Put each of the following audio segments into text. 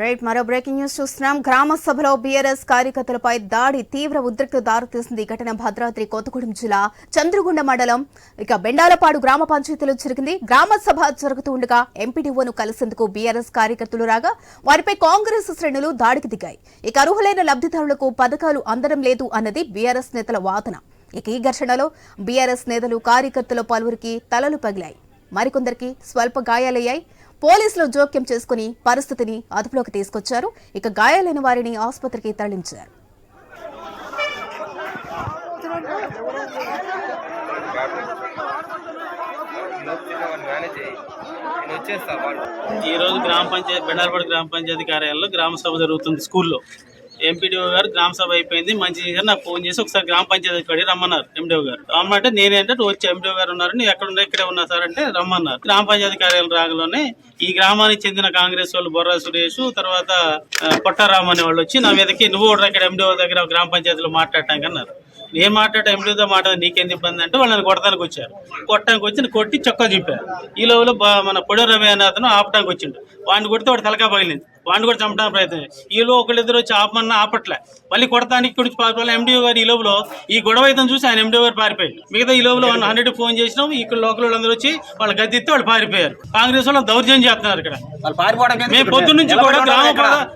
Right మరో breaking news చూస్తున్నాం. గ్రామ సభలో బీఆర్ఎస్ కార్యకర్తలపై దాడి తీవ్ర ఉద్రిక్త దారితీసింది ఘటన భద్రాద్రి కొత్తగూడెం జిల్లా చంద్రగుండ మండలం. ఇక బెండాలపాడు గ్రామ పంచాయతీలో జరిగింది. గ్రామ సభ జరుగుతూ ఉండగా ఎంపీడీఓను కలిసేందుకు బీఆర్ఎస్ కార్యకర్తలు రాగా వారిపై కాంగ్రెస్ శ్రేణులు దాడికి దిగాయి. ఇక అర్హులైన లబ్ధిదారులకు పథకాలు అందడం లేదు అన్నది బీఆర్ఎస్ నేతల వాదన. ఇక ఈ ఘర్షణలో బీఆర్ఎస్ నేతలు కార్యకర్తలు పలువురికి తలలు పగిలాయి. మరికొందరికి స్వల్ప గాయాలయ్యాయి. పోలీసులు జోక్యం చేసుకుని పరిస్థితిని అదుపులోకి తీసుకొచ్చారు. ఇక గాయాలైన వారిని ఆసుపత్రికి తరలించారు. ఈ రోజు గ్రామ పంచాయతీ బెడార్పడి గ్రామ పంచాయతీ కార్యాలయంలో గ్రామ సభ జరుగుతుంది స్కూల్లో. ఎంపీడీఓ గారు గ్రామ సభ అయిపోయింది. మంచి చేశారు. నాకు ఫోన్ చేసి ఒకసారి గ్రామ పంచాయతీ కాడికి రమ్మన్నారు ఎండిఓ గారు. రమ్మంటే నేనేంటే వచ్చి ఎండిఓ గారు ఉన్నారు నువ్వు ఎక్కడ ఉన్నా ఇక్కడే ఉన్నా సార్ అంటే రమ్మన్నారు. గ్రామ పంచాయతీ కార్యాలయం రాగలోనే ఈ గ్రామానికి చెందిన కాంగ్రెస్ వాళ్ళు బొర్రా సురేష్ తర్వాత ఆ, పొట్టారాం అనే వాళ్ళు వచ్చి నా మీదకి నువ్వు కూడా ఇక్కడ ఎండిఓ దగ్గర గ్రామ పంచాయతీలో మాట్లాడటానికి అన్నారు. నేను మాట్లాడే ఎంపీతో మాట్లాడి నీకేంది ఇబ్బంది అంటే వాళ్ళని కొడతానికి వచ్చారు. కొట్టడానికి వచ్చి కొట్టి చొక్కా చూపారు. ఈ లోపల మన పొడి రవి అనే అతను ఆపడానికి వచ్చిండు. వాడిని కొడితే వాడు తలకా పగిలింది. వాడిని కూడా చంపడానికి ప్రయత్నం చేశారు. ఈ లోపు ఒకళ్ళిద్దరు వచ్చి ఆపమన్నా ఆపట్లే. మళ్ళీ కొడతానికి కొడిచి పారిపోవాలి ఎండిఓ గారు ఈ లోపల ఈ గొడవ అయితే చూసి ఆయన ఎండిఓ గారు పారిపోయాడు. మిగతా ఈ లోపల వన్ హండ్రెడ్ ఫోన్ చేసినాం ఇక్కడ లోకల్ వాళ్ళందరూ వచ్చి వాళ్ళు గద్దెత్తి వాళ్ళు పారిపోయారు. కాంగ్రెస్ వాళ్ళు దౌర్జన్యం చేస్తున్నారు ఇక్కడ. మేము పొద్దు నుంచి కూడా గ్రామ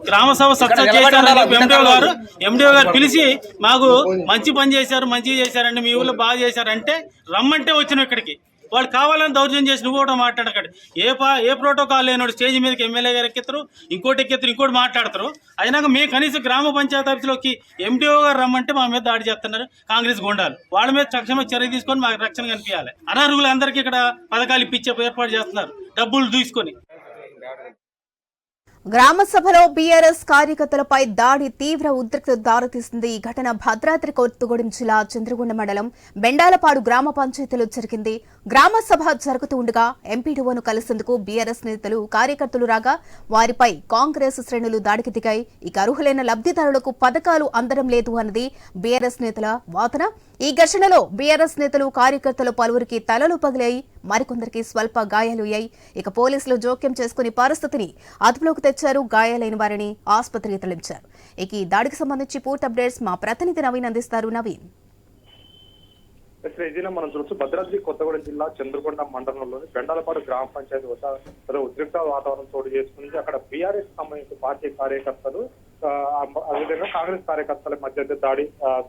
గ్రామ సభ సక్సెస్ చేశారని ఎండిఓ గారు ఎండిఓ గారు పిలిచి మాకు మంచి పని చేశారు మంచిగా చేశారండి మీ ఊళ్ళో బాగా చేశారంటే రమ్మంటే వచ్చిన ఇక్కడికి. వాళ్ళు కావాలని దౌర్జన్యం చేసి నువ్వు కూడా మాట్లాడకండి. ఏ పా ఏ ప్రోటోకాల్ లేనోడు స్టేజ్ మీదకి ఎమ్మెల్యే గారు ఎక్కిస్తారు ఇంకోటి ఎక్కిస్తారు ఇంకోటి మాట్లాడతారు. అయినాక మేము కనీసం గ్రామ పంచాయతీ ఆఫీస్లోకి ఎండిఓ గారు రమ్మంటే మా మీద దాడి చేస్తున్నారు కాంగ్రెస్ గుండాలు. వాళ్ళ మీద తక్షణమే చర్య తీసుకొని మాకు రక్షణ కనిపించాలి అనర్హులందరికీ ఇక్కడ పథకాలు ఇప్పించే ఏర్పాటు చేస్తున్నారు. డబ్బులు తీసుకొని గ్రామ సభలో బీఆర్ఎస్ కార్యకర్తలపై దాడి తీవ్ర ఉద్రిక్త దారితీసింది. ఈ ఘటన భద్రాద్రి కొత్తగూడెం జిల్లా చంద్రగొండ మండలం బెండాలపాడు గ్రామ పంచాయతీలో జరిగింది. గ్రామ సభ జరుగుతూ ఉండగా ఎంపీడీఓను కలిసేందుకు బీఆర్ఎస్ నేతలు కార్యకర్తలు రాగా వారిపై కాంగ్రెస్ శ్రేణులు దాడికి దిగాయి. ఇక అర్హులైన లబ్ధిదారులకు పథకాలు అందడం లేదు అన్నది బీఆర్ఎస్ నేతల వాదన. ఈ ఘర్షణలో బీఆర్ఎస్ నేతలు కార్యకర్తలు పలువురికి తలలు పగిలాయి. మరికొందరికి స్వల్ప గాయాలయ్యాయి ఇక పోలీసులు జోక్యం చేసుకుని పరిస్థితిని అదుపులోకి తెచ్చారు. గాయాలైన వారిని ఆసుపత్రికి తరలించారు. ఇక ఈ దాడికి సంబంధించి పూర్తి అప్డేట్స్ మా ప్రతినిధి నవీన్ అందిస్తారు. నవీన్. శ్రీజీలో మనం చూడొచ్చు. భద్రాద్రి కొత్తగూడెం జిల్లా చంద్రకొండ మండలంలోని బెండాలపాడు గ్రామ పంచాయతీ వద్ద ఉద్రిక్త వాతావరణం చోటు చేసుకుని అక్కడ బీఆర్ఎస్ సంబంధించిన పార్టీ కార్యకర్తలు అదేవిధంగా కాంగ్రెస్ కార్యకర్తల మధ్య దాడి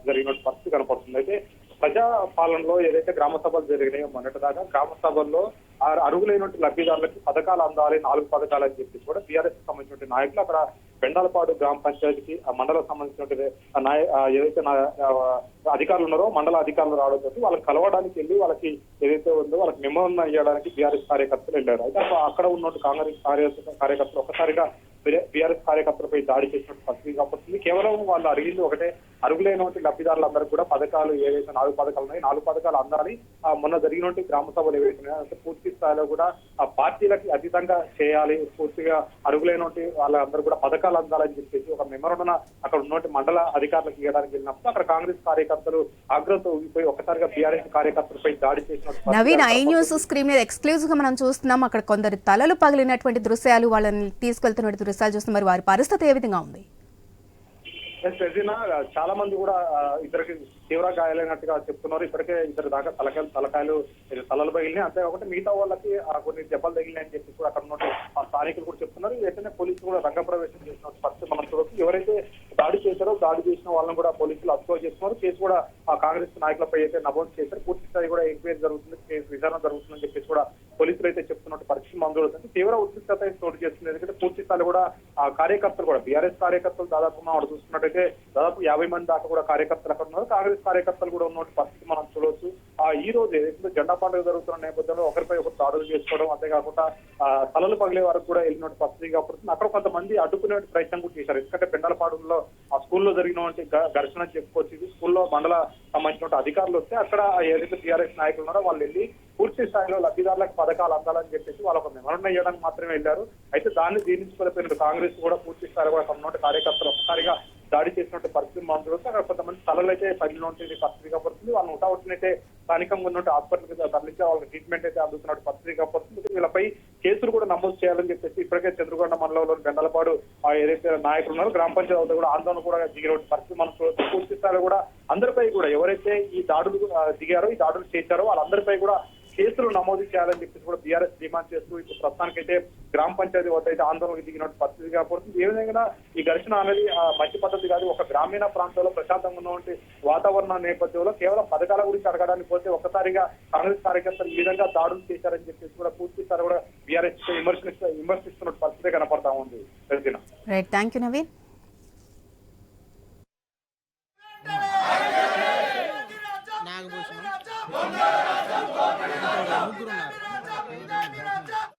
జరిగిన పరిస్థితి కనపడుతుంది. అయితే ప్రజా పాలనలో ఏదైతే గ్రామ సభలు జరిగినాయో మొన్నటిదాకా గ్రామ సభల్లో ఆ అరుగులైనటువంటి లబ్ధిదారులకు పథకాలు అందాలి నాలుగు పథకాలు అని చెప్పి కూడా టీఆర్ఎస్ సంబంధించిన నాయకులు అక్కడ బెండాలపాడు గ్రామ పంచాయతీకి ఆ మండలం సంబంధించినటువంటి నాయ ఏదైతే నా- అధికారులు ఉన్నారో మండల అధికారులు రావడం రావడంతో వాళ్ళకి కలవడానికి వెళ్ళి వాళ్ళకి ఏదైతే ఉందో వాళ్ళకి నిమోదన చేయడానికి బీఆర్ఎస్ కార్యకర్తలు వెళ్ళారు. అయితే అక్కడ- అక్కడ ఉన్నట్టు కాంగ్రెస్ కార్యకర్తలు ఒక్కసారిగా బీఆర్ఎస్ కార్యకర్తలపై దాడి చేసినట్టు పరిస్థితి కాబట్టి కేవలం వాళ్ళు అడిగింది ఒకటే అరుగులైనటువంటి లబ్ధిదారులందరూ కూడా పథకాలు ఏవైతే నాలుగు పథకాలు ఉన్నాయి నాలుగు పథకాలు అందాలి. ఆ మొన్న జరిగినటువంటి గ్రామ సభలు ఏవైతే ఉన్నాయో అంటే పూర్తి స్థాయిలో కూడా ఆ పార్టీలకి అతీతంగా చేయాలి పూర్తిగా అరుగులైనటువంటి వాళ్ళందరూ కూడా పథకాలు అందాలని చెప్పేసి ఒక మెమరణ అక్కడ ఉన్నటువంటి మండల అధికారులకు ఇవ్వడానికి వెళ్ళినప్పుడు అక్కడ కాంగ్రెస్ కార్యకర్తలు ఆగ్రహంతో ఊగిపోయి ఒక్కసారిగా బీఆర్ఎస్ కార్యకర్తలపై దాడి చేసినట్టు నవీన్ ఐ న్యూస్ స్క్రీన్ మీద ఎక్స్క్లూజివ్గా మనం చూస్తున్నాం. అక్కడ కొందరు తలలు పగిలినటువంటి దృశ్యాలు వాళ్ళని తీసుకెళ్తున్న దృశ్యాలు చూస్తున్నాం మరి వారి పరిస్థితి ఏ విధంగా ఉంది? ప్రజన చాలా మంది కూడా ఇద్దరికి తీవ్ర గాయాలైనట్టుగా చెప్తున్నారు. ఇప్పటికే ఇద్దరు దాకా తలకాయలు తలకాయలు తలలు పగిలినాయి. అంతేకాకుండా మిగతా వాళ్ళకి ఆ, కొన్ని దెబ్బలు తగిలినాయని చెప్పి కూడా అక్కడ ఉన్నట్టు ఆ స్థానికులు కూడా చెప్తున్నారు. వెంటనే పోలీసులు కూడా రంగప్రవేశం చేసిన పరిస్థితి మనం చూడవచ్చు ఎవరైతే దాడి చేశారో దాడి చేసిన వాళ్ళని కూడా పోలీసులు అదుపులో చేస్తున్నారు. కేసు కూడా ఆ కాంగ్రెస్ నాయకులపై అయితే నమోదు చేశారు. పూర్తి స్థాయి కూడా ఎంక్వైరీ జరుగుతుంది కేసు విచారణ జరుగుతుందని చెప్పేసి కూడా పోలీసులు అయితే చెప్తున్నట్టు పరిస్థితి మనం చూడవచ్చు తీవ్ర ఉద్రిక్తత చోటు చేస్తుంది ఎందుకంటే పూర్తి స్థాయిలో కూడా కార్యకర్తలు కూడా బీఆర్ఎస్ కార్యకర్తలు దాదాపు మనం చూసుకున్నట్టయితే దాదాపు యాభై మంది దాకా కూడా కార్యకర్తలు అక్కడ ఉన్నారు. కాంగ్రెస్ కార్యకర్తలు కూడా ఉన్నటువంటి పరిస్థితి మనం చూడవచ్చు. ఆ ఈ రోజు ఏదైతే జెండా పండుగ జరుగుతున్న నేపథ్యంలో ఒకరిపై ఒకరు దాడులు చేసుకోవడం అంతేకాకుండా తలలు పగిలే వరకు కూడా వెళ్ళిన పరిస్థితి కాబట్టి అక్కడ కొంతమంది అడ్డుకునే ప్రయత్నం కూడా చేశారు. ఎందుకంటే పెండలపాడులో ఆ స్కూల్లో జరిగినటువంటి గ- ఘర్షణ చెప్పుకోవచ్చు స్కూల్లో మండల సంబంధించిన అధికారులు వస్తే అక్కడ ఏదైతే టీఆర్ఎస్ నాయకులు ఉన్నారో వాళ్ళు వెళ్ళి పూర్తి స్థాయిలో లబ్ధిదారులకు పథకాలు అందాలని చెప్పేసి వాళ్ళు ఒక నిమరణ చేయడానికి మాత్రమే వెళ్ళారు. అయితే దాన్ని జీర్ణించుకోలేకపోయిన కాంగ్రెస్ కూడా పూర్తి స్థాయిలో కూడా తమ కార్యకర్తలు ఒక్కసారిగా దాడి చేసినట్టు పరిస్థితి మనం చూస్తే అక్కడ కొంతమంది తలలు అయితే పగిలిన ఉంటుంది పరిస్థితి కాబడుతుంది వాళ్ళు ఉటావుటినైతే స్థానికంగా ఉన్నట్టు హాస్పిటల్కి తరలించి వాళ్ళకి ట్రీట్మెంట్ అయితే అందుతున్నట్టు పరిస్థితి కాబడుతుంది వీళ్ళపై కేసులు కూడా నమోదు చేయాలని చెప్పేసి ఇప్పటికే చంద్రగొండ మండలంలోని బెండలపాడు ఆ ఏదైతే నాయకులు ఉన్నారో గ్రామ పంచాయతీ కూడా ఆందోళన కూడా దిగిన పరిస్థితి మనం చూడొచ్చు. పూర్తి స్థాయిలో కూడా అందరిపై కూడా ఎవరైతే ఈ దాడులు ఆ, దిగారో ఈ దాడులు చేశారో. వాళ్ళందరిపై కూడా కేసులు నమోదు చేయాలని చెప్పేసి కూడా బీఆర్ఎస్ డిమాండ్ చేస్తూ ఇప్పుడు ప్రస్తుతానికైతే గ్రామ పంచాయతీ వద్ద అయితే ఆందోళనకు దిగినట్టు పరిస్థితి కాబడుతుంది ఏ విధంగా ఈ ఘర్షణ అనేది ఆ, మంచి పద్ధతి కాదు. ఒక గ్రామీణ ప్రాంతంలో ప్రశాంతంగా ఉన్నటువంటి వాతావరణ నేపథ్యంలో కేవలం పథకాల గురించి అడగడానికి పోతే ఒక్కసారిగా కాంగ్రెస్ కార్యకర్తలు ఈ విధంగా దాడులు చేశారని చెప్పేసి కూడా పూర్తి సార్ కూడా బీఆర్ఎస్ విమర్శిస్తున్న పరిస్థితి కనపడతా ఉంది. Right thank you Naveen.